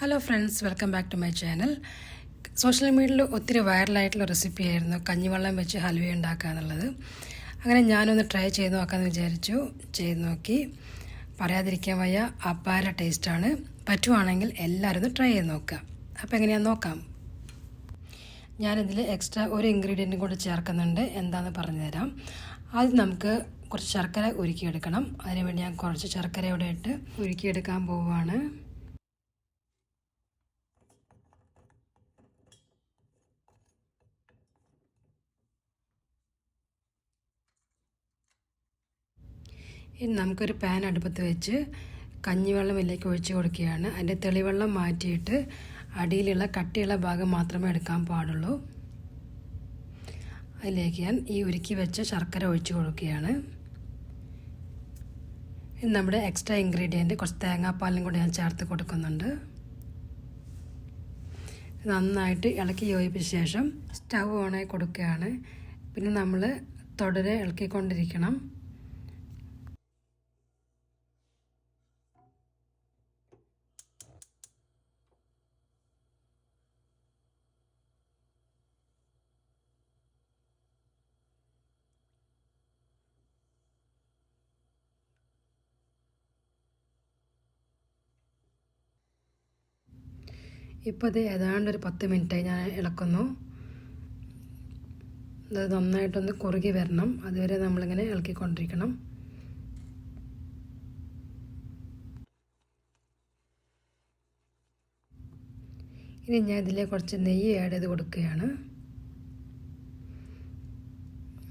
Hello friends welcome back to my channel social മീഡിയയിൽ ഒത്തിരി വൈറലായിട്ടുള്ള recipe ആയിരുന്നു കഞ്ഞിവെള്ളം വെച്ച് ഹൽവ ഉണ്ടാക്കുക എന്നുള്ളത് അങ്ങനെ ഞാനൊന്ന് ട്രൈ ചെയ്ത് നോക്കാമെന്ന് വിചാരിച്ചു. ചെയ്ത് നോക്കി. പറയാതിരിക്കാൻ വയ്യ അപ്പാര ടേസ്റ്റാണ് പറ്റുവാണെങ്കിൽ എല്ലാവരും ഒന്ന് ട്രൈ ചെയ്ത് നോക്കുക. അപ്പോൾ എങ്ങനെയാണെന്ന് നോക്കാം. ഞാനിതിൽ എക്സ്ട്രാ ഒരു ഇൻഗ്രീഡിയന്റും കൂടെ ചേർക്കുന്നുണ്ട്. എന്താണെന്ന് പറഞ്ഞുതരാം. ആദ്യം നമുക്ക് കുറച്ച് ശർക്കര ഉരുക്കിയെടുക്കണം. അതിനുവേണ്ടി ഞാൻ കുറച്ച് ശർക്കര ഇവിടെ ഇട്ട് ഉരുക്കിയെടുക്കാൻ പോവുകയാണ് ഇനി നമുക്കൊരു പാൻ അടുപ്പത്ത് വെച്ച് കഞ്ഞിവെള്ളം ഇതിലേക്ക് ഒഴിച്ച് കൊടുക്കുകയാണ്. അതിന്റെ തെളിവെള്ളം മാറ്റിയിട്ട് അടിയിലുള്ള കട്ടിയുള്ള ഭാഗം മാത്രമേ എടുക്കാൻ പാടുള്ളൂ. അതിലേക്ക് ഞാൻ ഈ ഉരുക്കി വെച്ച ശർക്കര ഒഴിച്ച് കൊടുക്കുകയാണ്. ഇനി നമ്മുടെ എക്സ്ട്രാ ഇൻഗ്രീഡിയന്റ് കുറച്ച് തേങ്ങാപ്പാലും കൂടി ഞാൻ ചേർത്ത് കൊടുക്കുന്നുണ്ട്. നന്നായിട്ട് ഇളക്കി യോജിപ്പിച്ച ശേഷം സ്റ്റൗ ഓണായി കൊടുക്കുകയാണ്. പിന്നെ നമ്മൾ തുടരെ ഇളക്കിക്കൊണ്ടിരിക്കണം. ഇപ്പോൾ ഇത് ഏതാണ്ട് ഒരു പത്ത് മിനിറ്റായി ഞാൻ ഇളക്കുന്നു. അത് നന്നായിട്ടൊന്ന് കുറുകി വരണം. അതുവരെ നമ്മളിങ്ങനെ ഇളക്കിക്കൊണ്ടിരിക്കണം. ഇനി ഞാൻ ഇതിലേക്ക് കുറച്ച് നെയ്യ് ആഡ് ചെയ്ത് കൊടുക്കുകയാണ്.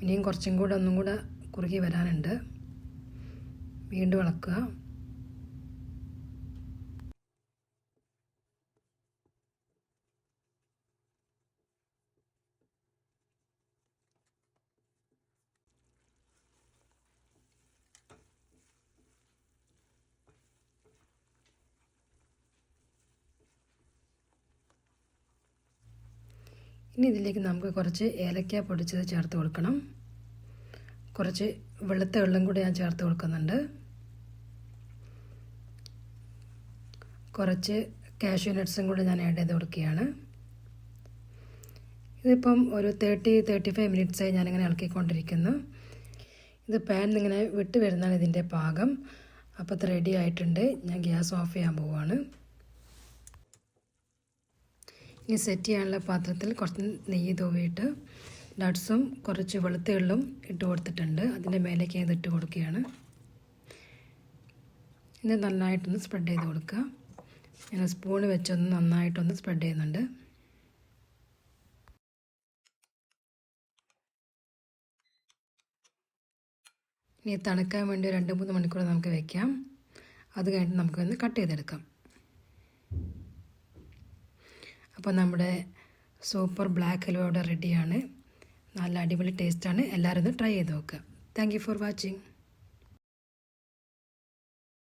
ഇനിയും കുറച്ചും കൂടെ ഒന്നും കൂടെ കുറുകി വരാനുണ്ട്. വീണ്ടും ഇളക്കുക. ഇനി ഇതിലേക്ക് നമുക്ക് കുറച്ച് ഏലക്ക പൊടിച്ചത് ചേർത്ത് കൊടുക്കണം. കുറച്ച് വെളുത്ത വെള്ളം കൂടി ഞാൻ ചേർത്ത് കൊടുക്കുന്നുണ്ട്. കുറച്ച് കാഷ്യൂ നട്ട്സും കൂടി ഞാൻ ആഡ് ചെയ്ത് കൊടുക്കുകയാണ്. ഇതിപ്പം ഒരു തേർട്ടി തേർട്ടി ഫൈവ് മിനിറ്റ്സായി ഞാനിങ്ങനെ ഇളക്കിക്കൊണ്ടിരിക്കുന്നു. ഇത് പാൻ ഇങ്ങനെ വിട്ട് വരുന്നതാണ് ഇതിന്റെ പാകം. അപ്പോൾ റെഡി ആയിട്ടുണ്ട്. ഞാൻ ഗ്യാസ് ഓഫ് ചെയ്യാൻ പോവുകയാണ് ഇനി സെറ്റ് ചെയ്യാനുള്ള പാത്രത്തിൽ കുറച്ച് നെയ്യ് തൂവിയിട്ട് ഡട്സും കുറച്ച് വെളുത്തുള്ളും ഇട്ട് കൊടുത്തിട്ടുണ്ട്. അതിന്റെ മേലേക്ക് ഇത് ഇട്ട് കൊടുക്കുകയാണ്. ഇത് നന്നായിട്ടൊന്ന് സ്പ്രെഡ് ചെയ്ത് കൊടുക്കുക. ഞാൻ സ്പൂൺ വെച്ചൊന്ന് നന്നായിട്ടൊന്ന് സ്പ്രെഡ് ചെയ്യുന്നുണ്ട്. ഇനി തണുക്കാൻ വേണ്ടി രണ്ട് മൂന്ന് മണിക്കൂർ നമുക്ക് വെക്കാം. അത് കഴിഞ്ഞിട്ട് നമുക്കൊന്ന് കട്ട് ചെയ്തെടുക്കാം. അപ്പോൾ നമ്മുടെ സൂപ്പർ ബ്ലാക്ക് ഹലുവ ഇവിടെ റെഡിയാണ്. നല്ല അടിപൊളി ടേസ്റ്റാണ് എല്ലാവരും ഒന്ന് ട്രൈ ചെയ്ത് നോക്കുക താങ്ക് ഫോർ വാച്ചിങ്